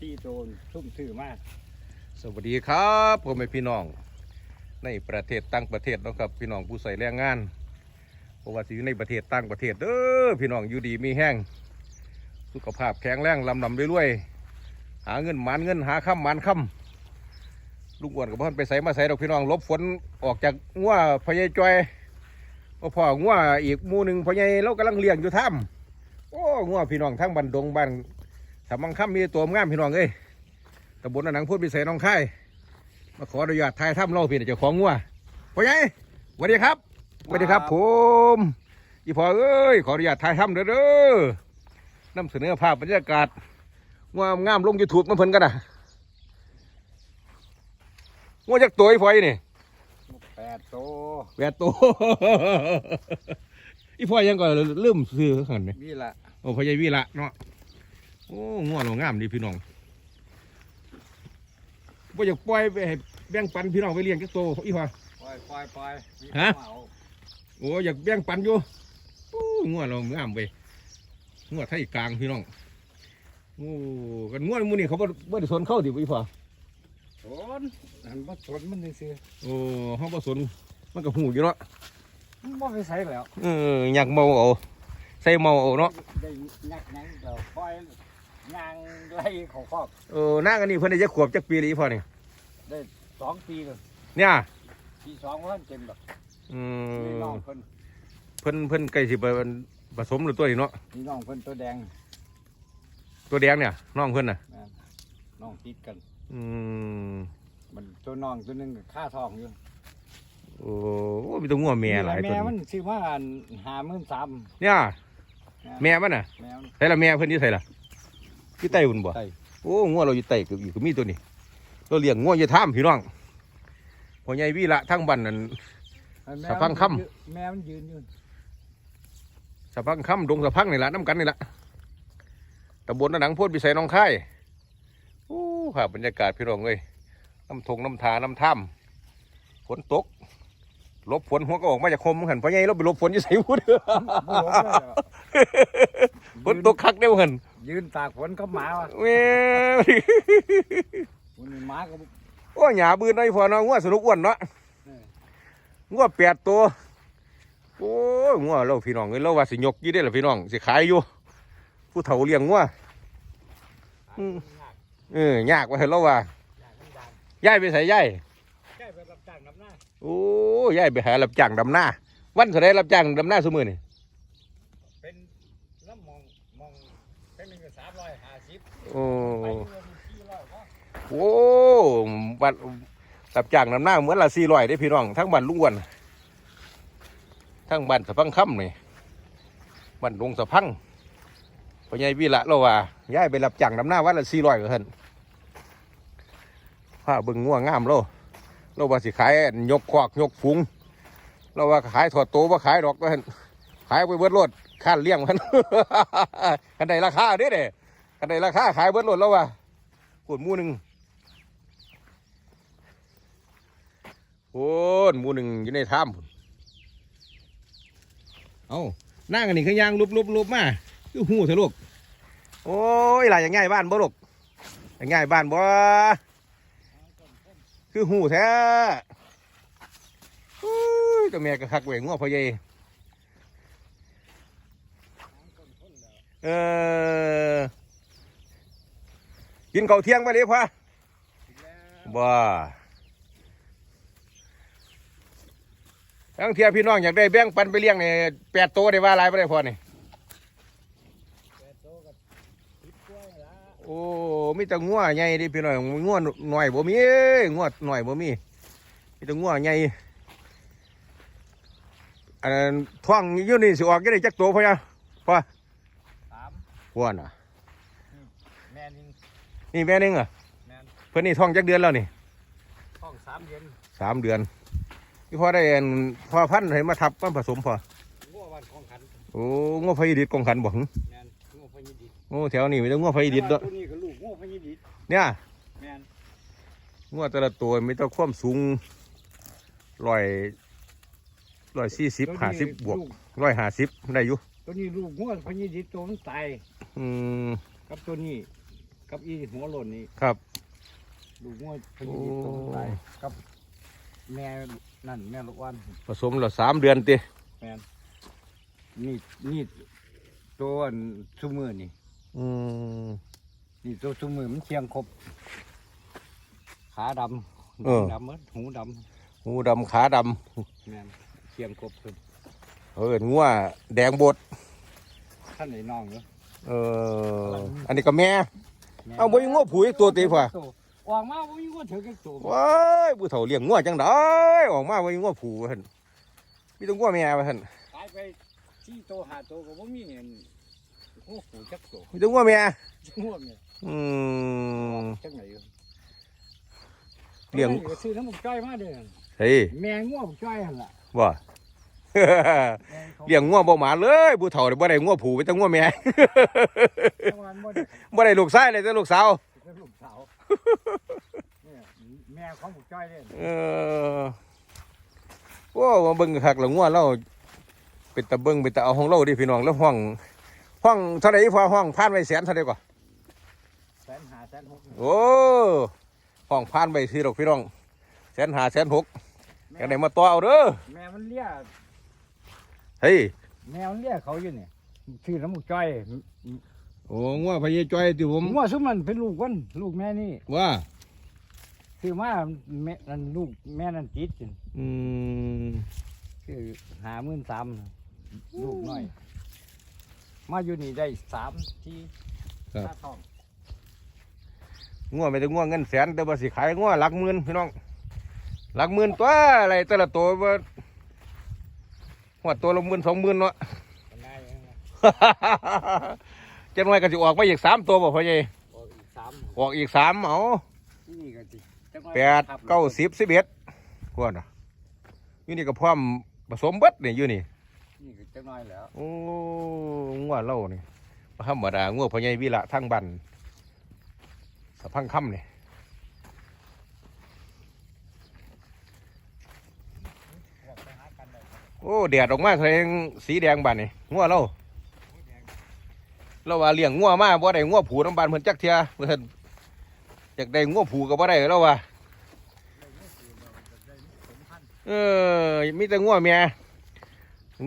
ที่โดนซุ่มถือมาก สวัสดีครับพ่อแม่พี่น้องในประเทศต่างประเทศเนาะครับพี่น้องผู้ใส่แรงงานเพราะว่าสิอยู่ในประเทศต่างประเทศเด้อพี่น้องอยู่ดีมีแห้งสุขภาพแข็งแรงลำลำเรื่อยๆหาเงินหมันเงินหาค่ำหมันค่ำลุงอ้วนกับพ่อนไปใส่มาใส่ดอกพี่น้องลบฝนออกจากงัวพญายจอยก็พองัวอีกมูหนึ่งพญายเรากำลังเลี้ยงอยู่ถ้ำโอ้งัวพี่น้องทั้งบันดงบ้าน สามังค่ำมีตัวงามพี่น้องเอ้ยตำบลหนังพูดพิเศษน้องค่ายมาขออนุญาตถ่ายถ้ำเล่าพี่เจ้าของงัวพ่อใหญ่สวัสดีครับสวัสดีครับผมอีพ่อเอ้ยขออนุญาตถ่ายถ้ำเด้อเด้อนำเสนอภาพบรรยากาศงามงามลงยูทูบมาเพิ่นกันนะงัวจากตัวไอ้พ่อยนี่แปดโตแปดตัวอีพ่อยยังก็ลืมซื้อขันนี่นี่ละโอ้พ่อใหญ่วีละเนาะ โอ้งัวเรางามดีพี่น้องบ่อยากปล่อยไปให้แบ่งปันพี่น้องไปเลี้ยงจักโตวอีพ่อปล่อยปล่อยปล่อยมีฮะเอาโอ้อยากแบ่งปันอยู่โอ้งัวเรางามไปงัวไทยกลางพี่น้องโอ้กันงัวหมูนี่เขาบ่บ่ได้สนเข้าดิอีพ่อสนหันมาสนมันซื้อโอ้เฮาบ่สนมันก็หูอยู่เนาะๆมันบ่ไปใส่แล้วเอออยากเมาเอาใส่เมาเอาเนาะได้ยักยังเราปล่อย ยางไล่เขาคอกเออนางอันนี้เพิ่นได้จักขวบจักปีเลยอีพ่อนี่สองปีเลยเนี่ยปีสองเพิ่นเต็มแบบอืนี่มน้องเพิ่นเพิ่นเพิ่นใกล้สิไปผสมหรือตัวนี้เนาะนี่น้องเพิ่นตัวแดงตัวแดงเนี่ยน้องเพิ่นน่ะ นะน้องติดกัน อืมมันตัวน้องตัวหนึงก็ค่าทองอยู่โอ้โหมีตัวงัวแม่หลายตัวแม่มันนี้ซื้อมาหาหมื่นสามเนี่ยแม่มันน่ะแม่มันใส่ละแม่เพิ่นอยู่ใส่ละ อยู่ใต้หุ่นบ่ใต้โอ้งัวเราอยู่ใต้ก็อยู่ก็มีตัวนี้ เราเลี้ยงงัวอยู่ท่ามพี่น้องพ่อใหญ่วีละทั้งบ้านนั่นแม่สะพังค่แม่มันยืนอยู่สะพังค่ำดงสะพังนี่ละน้ำกันนี่ละตำบลหนังโพูดพิสัยหน้องค่ายโอ้ภาพบรรยากาศพี่น้องเอ้ยน้ำทงน้ำทาน้ำถ้ำฝนตกหลบฝนหัวก็ออกมาจากคมหันพ่อใหญ่เราไปหลบฝนอยู่ใส่พุดบ่หลบเลยอะฝนตกคักเด้อหัน ยืนตากฝนก็หมาว่ะแม่มันมีหมาก็โอ้หยาบืนน้อยพอเนาะงัวสนุกอ้วนเนาะเอองัวแปดตัวโอ้ยงัวเราพี่น้องเอ้ยเราว่าสิยกยี่ได้อล่ะพี่น้องสิขายอยู่ ผู้เฒ่าเลี้ยงงัวอืมเออยากว่าเห็นเราว่าย้ายไปใส่ย้ายใกล้ไปรับจ้างน้ำหน้าโอ้ย้ายไปหารับจ้างดำหน้าวันเท่าไรรับจ้างดำหน้าสมือนี่เป็นน้ำมองมองเป็นหนึ่งสามร้อยห้าสิบ โอ้โอ้วันรับจ้างดำหน้าเหมือนละสี่ร้อยได้พี่น้อง ทั้งบ้านลุงวนทั้งบ้านสะพังค่ำนี่บ้านดงสะพังพ่อใหญ่วีละเราว่าย้ายไปรับจ้างดำหน้าวันละสี่ร้อยก็เห็นผ้าบิ่งง่วงงามเราเราว่าสิขายยกควักยกฝูงเราว่าขายถอดโตว่าขายดอกก็เห็นขายไปเบิดรถค่าเลี้ยงมันกันใดราคาเด้เด้ กันใดราคาขายเบิดรถแล้วว่าขวดหมูหนึ่งโอ้ยหมูหนึ่งอยู่ในถ้ำพุ่นเอานั่งอันนี้คือยางลุบลุบลุบมาคือหูเถอะลูกโอ้ยหลายอย่างง่ายบ้านบ่ลูกอย่างง่ายบ้านบ่คือหูแท้อุ้ยตัวแม่ก็คักเวงงัวพ่อใหญ่เออ กินข้าวเที่ยงไปเลยพ่อบ่ทั้งเทียพี่น้องอยากได้แบ่งปันไปเลี้ยงเนี่ยแปดตัวได้ว่าหลายไปได้พอนี่แปดโตกับสิบกล้วยละโอ้มีแต่งัวใหญ่เดิพี่น้องงัวหน่อยบ่มีเอ้ยงัวหน่อยบ่มีมีแต่งัวใหญ่อันนั้นท้องอยู่นี่สิออกยังได้จักตัวพ่อยังพ่อสามพ่อน่ะแม่นิง นี่แม่นึงอะแม่นเพิ่นนี่ท้องจักเดือนแล้วนี่ท้องสามเดือนสามเดือนพี่พ่อได้อันพ่อพันธุ์ให้มาทับมาผสมพ่องัววันของขันโอ้งัวไฟดิดกองขันบ่หึแม่นงัวพญดิษโอ้แถวนี้มีแต่งัวไฟดิดเด้อตัวนี้ก็ลูกงัวพญดิษเนี่ยแม่นงัวแต่ละตัวมีแต่ความสูงร้อยร้อยสี่สิบห้าสิบบวกลูร้อยห้าสิบได้อยู่ตัวนี้ลูกงัวพญดิษตัวมันตายอืมกับตัวนี้ กับอีหัวโลนนี่ครับ ลูกงัวพญายิบตัวสุดท้ายกับแม่นั่นแม่ลูกอ่อนผสมแล้วสามเดือนติแม่นนี่นี่ตัวอันซุมือนี่อืมนี่ตัวซุมือมันเชียงครบ ขาดำเออ ดำหมดหูดหูดำขาดำแม่นเชียงครบคือำเอองัวแดงบดท่านไหนน้องเนาะเออ อันนี้ก็แม่ เอาบ่มีงัวผูอีกตัวติพ่อออกมาบ่มีงัวเถือกอีกตัวว้ายผู้เฒ่าเลี้ยงงัวจังได้ออกมาว่ามีงัวผูว่าหั่นมีแต่งัวแม่ว่าหั่นขายไปที่โตหาโตก็บ่มีเห็นงัวผูจักตัวมีแต่งัวแม่งัวเนี่ยอืมจังไหนอยู่เลี้ยงก็ซื้อน้ำหมกจ้อยมาเด้อเฮ้ยแม่งัวหมกจ้อยหั่นล่ะว่าแม่ เขาเลี้ยงงัวบ่หมาเลยผู้เฒ่านี่บ่ได้งัวผูมีแต่งัวแม่จังหวัดบ่ได้บ่ได้ลูกชายเลยแต่ลูกสาวเป็นลูกสาวเนี่ยแม่ของหมกจ้อยเด้อเออโอ้มาเบิ่งคักแล้วงัวเราเป็นตะเบิ่งเป็นตะเอาของเราดิพี่น้องแล้วห้องห้องเท่าไหร่พอห้องผ่านไว้แสนเท่าไหร่ก่อนแสนห้าแสนหกโอ้ห้องผ่านไว้ที่ดอกพี่น้องแสนห้าแสนหกอย่างไหนมาต่อเอาเด้อแม่มันเลี้ย เฮ้ยแม่มันเลี้ยเขาอยู่เนี่ยชื่อน้ำหมกจ้อยโอ้งัวพญาจ้อยที่ผมงัวซุมมันเป็นลูกวันลูกแม่นี่ว่าคือมาแม่นั่นลูกแม่นั่นจิตอืมคือหาหมื่นสามลูกน้อย มาอยู่นี่ได้สามที่ค่าทองงัวไม่ได้งัวเงินแสนแต่ว่าสิขายงัวหลักหมื่นพี่น้องหลักหมื่นตัวอะไรแต่ละตัวว่า หัวตัวละหมื่นสองหมื่นเนาะเป็นไงยังไงจะน้อยก็สิออกมาอีกสามตัวบ่พ่อใหญ่โอ้อีกสามออกอีกสามเอานี่ก็สิจักหน่อยแปดครับเก้าสิบสิบเอ็ดกว่าน่ะอยู่นี่ก็พร้อมผสมเบิดนี่อยู่นี่ นี่ก็จักหน้อยแล้วโอ้งัวเล่านี่บ่ธรรมดางัวพ่อใหญ่วิละทั้งบันสะพังค่ำนี่ บอกไปหากันได้ โอ้แดดออกมาแสดงสีแดงบันนี่งัวเล่าเราว่าเลี้ยงงัวมาบ่ได้งัวผูน้ำบานเพิ่นจักเทียเพิ่นอยากได้งัวผูก็บ่ได้แล้วว่าเออมีแต่งัวเมีย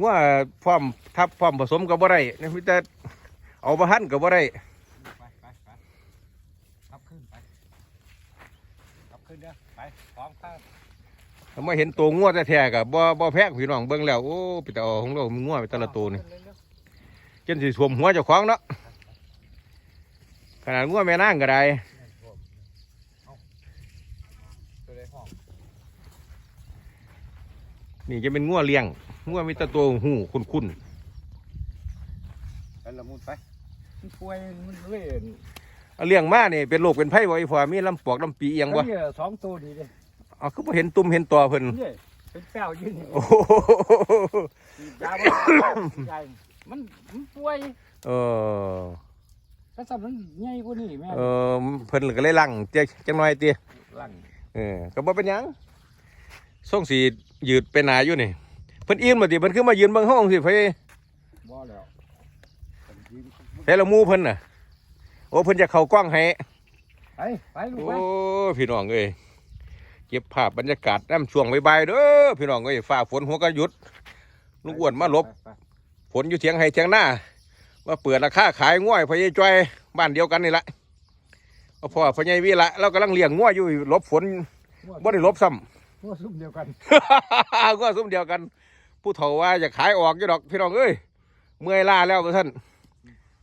งัวพร้อมทับพร้อมผสมก็บ่ได้นี่มีแต่เอามาหั่นก็บ่ได้ไปไปไปขับขึ้นไปขับขึ้นเด้อไปพร้อมข้างถ้า มาเห็นตัวงัวแท้ๆก็บ่บ่แพงพี่น้องเบิ่งแล้วโอ้ไปแต่เอาของเรามีงัวไปแต่ละตัวนี่เร็วจนสิสวมหัวเจ้าของเนาะขนาดงัวแม่นางก็ได้ๆเอาตัวใดห้องนี่จะเป็นงัวเลี้ยงงัวมีแต่ตัวหูคุ้นไปละมุนไปมันป่วยมันเลื่อนๆเอาเลี้ยงมานี่เป็นโรคเป็นไผบ่อีพอมีลำปอกลำปีเอียงบ่เอ้ยสองตัวดีเด้ อ๋อคือบ่เห็นตุ่มเห็นตัวเพิ่นเนี่ยเป็นแป้วอยืนโอ้โหยาบ่ใหญ่มันมันป่วยเออกระสับมันใหญ่กว่านี้แม่เออเพิ่นก็เลยลังเจ๊จังน้อยติหลังเออก็บ่เป็นหยังส่งสียืดเป็นหนาอยู่นี่เพิ่นอิ่มบ่ติเพิ่นคือมายืนเบิ่งห้องสิเพิ่นบ่แล้วผมยืนเฮ้ละหมู่เพิ่นน่ะ โอ้เพิ่นจะเข้ากล้องให้ไปไปลูกโอ้ไปพี่น้องเอ้ย เก็บภาพบรรยากาศน้ำช่วงบ่ายๆเด้อพี่น้องเอ้ยฟ้าฝนหัวก็หยุดลุงอ้วนมาหลบไปฝนอยู่เถียงให้เถียงหน้ามาเปิดราคาขายง่วยพญายจ้อยบ้านเดียวกันนี่ละเอาพ่อพญายวีละเรากำลังเลี้ยงง่วยอยู่หลบฝนไปบ่ได้หลบซ้ำพวกซุ่มเดียวกันก็ซุ้มเดียวกัน ผู้เฒ่าว่าจะขายออกอยู่ดอกพี่น้องเอ้ยเมื่อยล้าแล้วท่าน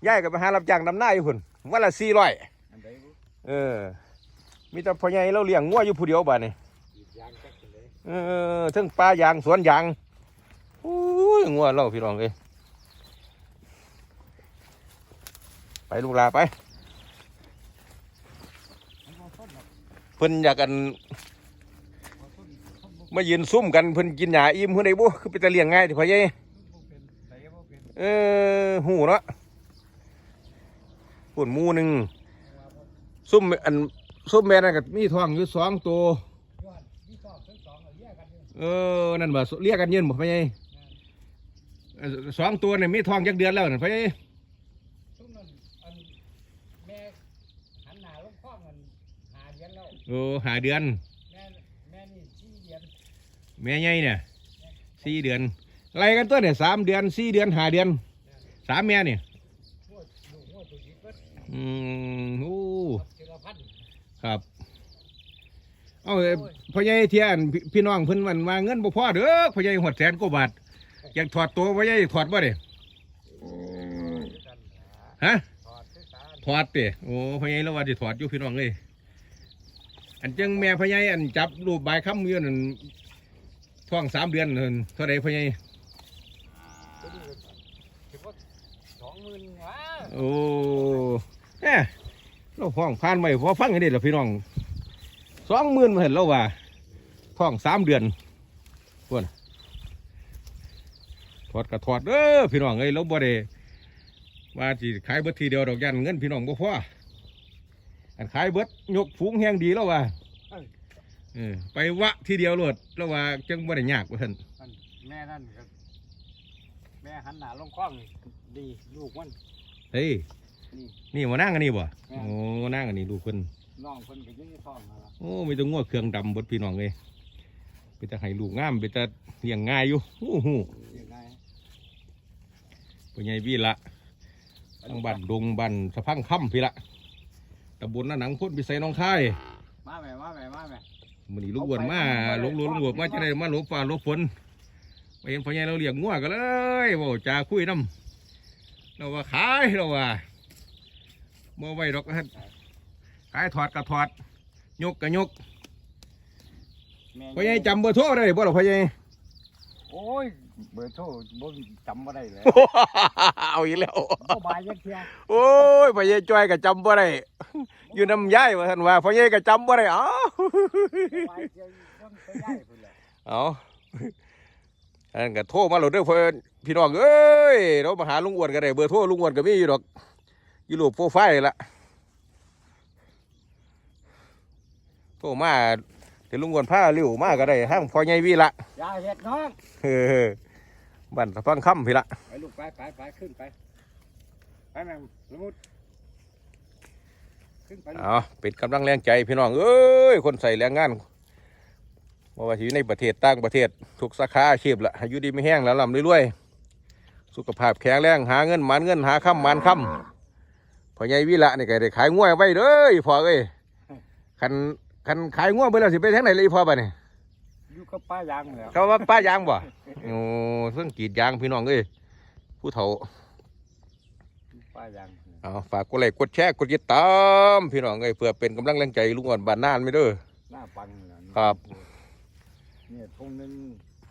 ย้ายกันไปหารับจ้างดำหน้าอยู่พุ่นวันละสี่ร้อยอันใดบ่เออ มีแต่พ่อใหญ่เราเลี้ยงงัวอยู่ผู้เดียวบ้านนี่ย่างจักเลยเออทั้งปลายางสวนยางโอ้ยงัวเราพี่น้องเอ้ยไปลูกลาไปเพิ่นอยากกันมายืนซุ่มกันเพิ่นกินหญ้าอิ่มเพิ่นได้บ่คือไปต่เลี้ยงง่ายที่พ่อใหญ่เออหูเนาะปุ่นมูหนึ่งซุ่มอัน ซุ่มแม่นั่นก็มีท้องอยู่สองตัวย้อนมีสองถึงสองเอาเรียกกันอยู่เออนั่นบ่เรียกกันยืนบ่พ่อใหญ่เออสองตัวเนี่ยมีท้องจักเดือนแล้วนั่นพ่อใหญ่ซุ่มนั้นอันแม่หันมันหาเดือนแล้วโอ้หาเดือนแม่แม่นี่สี่เดือน แม่ใหญ่เนี่ยสี่เดือนไล่กันตัวเนี่ยสามเดือนสี่เดือนหาเดือนสามแม่เนี่ยงวดลูกงวดตัวนี้ก็อืมโอ้ทีละพัน ครับ เอาเอ้ยพ่อใหญ่เทียนพี่พี่น้องเพิ่นมันมาเงินบ่พอเด้อพ่อใหญ่หดแสนกว่าบาทอยากถอดตัวพ่อใหญ่ถอดบ่เด้ฮะถอดที่ตาถอดเด้โอ้พ่อใหญ่แล้วว่าสิถอดอยู่พี่น้องเอ้ยอันจังแม่พ่อใหญ่อันจับรูปใบายค้ำอยู่นั่นท้องสามเดือนนั่นเท่าใดพ่อใหญ่ตัวนี้ก็ถือว่าสองหมื่นวะโอ้แหม เราฟ้องผ่านไปพอฟังกันได้หรอพี่น้องสองหมื่นมาเห็นแล้วว่าท้องสามเดือนพวกถอดกระถอดเด้อพี่น้องเอ้ยเราบ่ได้ว่าสิขายเบิดทีเดียวดอกยันเงินพี่น้องบ่พออันขายเบิดยกฝูงแหงดีแล้วว่าเออไปวะทีเดียวโลดแล้วว่าจังบ่ได้ยากว่าท่านนั่นแม่นั่นก็แม่หันหน้าลงกล้องดีลูกมันเฮ้ยนี่นี่มานั่งอันนี้บ่แม่นโอ้ นั่งอันนี้ลูกเพิ่นน้องคนก็อยืนในท้องนั่นล่ะโอ้ไม่ต้องงวดเครื่องดำเบดพี่น้องเลยไปแต่ให้ลูกงามไปแต่เลี้ยงง่ายอยู่โอ้โหยังไงปัญญาวีละทั้งบันดงบันสะพังค่ำพี่ละตำบลหน้าหนังพุ่นพิสัยหน้องคายมาแม่มาแม่มาแม่มันนี่ลูกอ้วนมาหลงหลงหลวกมาจะได้มาหลบฟ้าหลบฝนไปเห็นพ่อใหญ่เราเลี้ยงงัวกันเลยบ่จาคุยน้ำเราว่าขายเราว่าบ่ไว้ดอกท่าน ขายถอดกับถอดยกกับยกแม่พ่อใหญ่จำเบอร์โทรได้บ่หรอพ่อใหญ่โอ้ยเบอร์โทรบ่จำบ่ได้เลยเอาอีกแล้วบ่บายยังเทียโอ้ยพ่อใหญ่จ้อยก็จำบ่ได้อยู่น้ำย้ายว่าท่านว่าพ่อใหญ่ก็จำบ่ได้เอ้าบ่บายเทียต้องไปย้ายพุ่นแหละเอาอันนั้นก็โทรมาโหลดเด้อเพิ่นพี่น้องเอ้ยเรามาหาลุงอ้วนก็ได้เบอร์โทรลุงอ้วนก็มีอยู่ดอกอยู่รูปโปรไฟล์ละ โทรมาเดี๋ยวลุงอ้วนพาเร็วมาก็ได้ห้างพ่อใหญ่วีละอย่าเฮ็ดน้องเฮ้อบ้านสะพังค่ำพี่ละไปลูกไปไปไปขึ้นไปไปแม่ละมุดขึ้นไปลูกเอาเป็นกำลังแรงใจพี่น้องเอ้ยคนใส่แรงงานบ่ว่าสิอยู่ในประเทศต่างประเทศทุกสาขาอาชีพละอายุดีไม่แห้งแล้วลำรวยๆสุขภาพแข็งแรงหาเงินหมันเงินหาค่ำหมันค่ำพ่อใหญ่วิละนี่ก็ได้ขายง้วยไว้เด้ออีพ่อเอ้ยคัน คันขายง้วยไปแล้วสิไปทางไหนเลยอีพ่อบ่เนี่ยอยู่กับป้ายางแล้วเขาว่าป้ายางบ่โอ้เพิ่งกรีดยางพี่น้องเอ้ยผู้เฒ่า ป้ายางเอาฝากกดไลค์กดแชร์กดติดตามพี่น้องเอ้ยเพื่อเป็นกำลังแรงใจลุงอ่อนบ้านนานไม่เด้อ หน้าปังน่ะครับ เนี่ยทงหนึง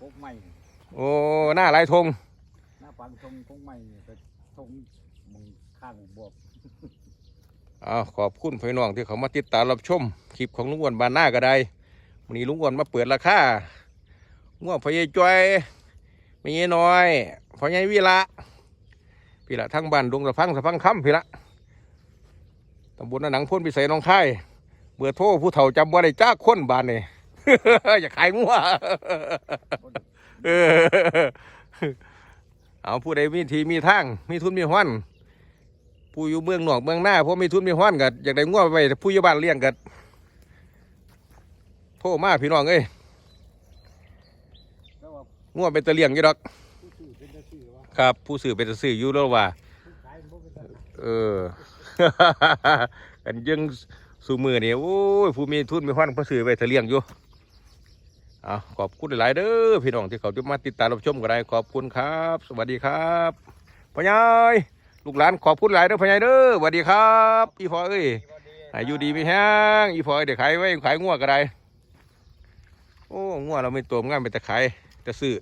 พกไม้โอ้หน้าหลายทง หน้าปังทงพกไม้นี่ก็ทงมึงข้างบวบ อ้าวขอบคุณพี่น้องที่เขามาติดตามรับชมคลิปของลุงอ้วนบานหน้าก็ได้วันนี้ลุงอ้วนมาเปิดราคาง่วงพยายจอยม่ยน้อยพยายวิละพี่ละทั้งบ้านดงสะพังสะพังค่ำพี่ละตำบลนาหนังพ่นพิสัยหน้องค่ายเบอร์โทรผู้เฒ่าจำว่าได้จ้าคนบ้านนี่อย่าขายงัวเออเอาผู้ใดมีทีมีทาง มีทุนมีห้อน ผู้อยู่เมืองนอกเมืองหน้าเพราะมีทุนมีห้อนกัอยากได้ง้อไปผู้อยู่บ้านเลี้ยงกัโทรมาพี่น้องเอ้ยแล้วง้อเป็นตะเลี้ยงยู่ดอก ครับ ผู้สื่อเป็นตะสื่ออยู่แล้วว่า เออกันยังสูมือนี่โอ้ยผู้มีทุนมีห้อนผู้สื่อไปตะเลี้ยงอยู่อขอบคุณหลายๆเด้อพี่น้องที่เขาจะมาติดตามรับชมกันได้ขอบคุณครับ สวัสดีครับพ่อใหญ่ ลูกหลานขอบคุณหลายเด้อพ่อใหญ่เด้อสวัสดีครับ อีพ่อเอ้ยอยู่ดีไม่แห้งอีพอเดี๋ยวขายไว้ขายงัวก็ได้โอ้งัวเราไม่ตัวงานไปแต่ขายแต่ซื้อ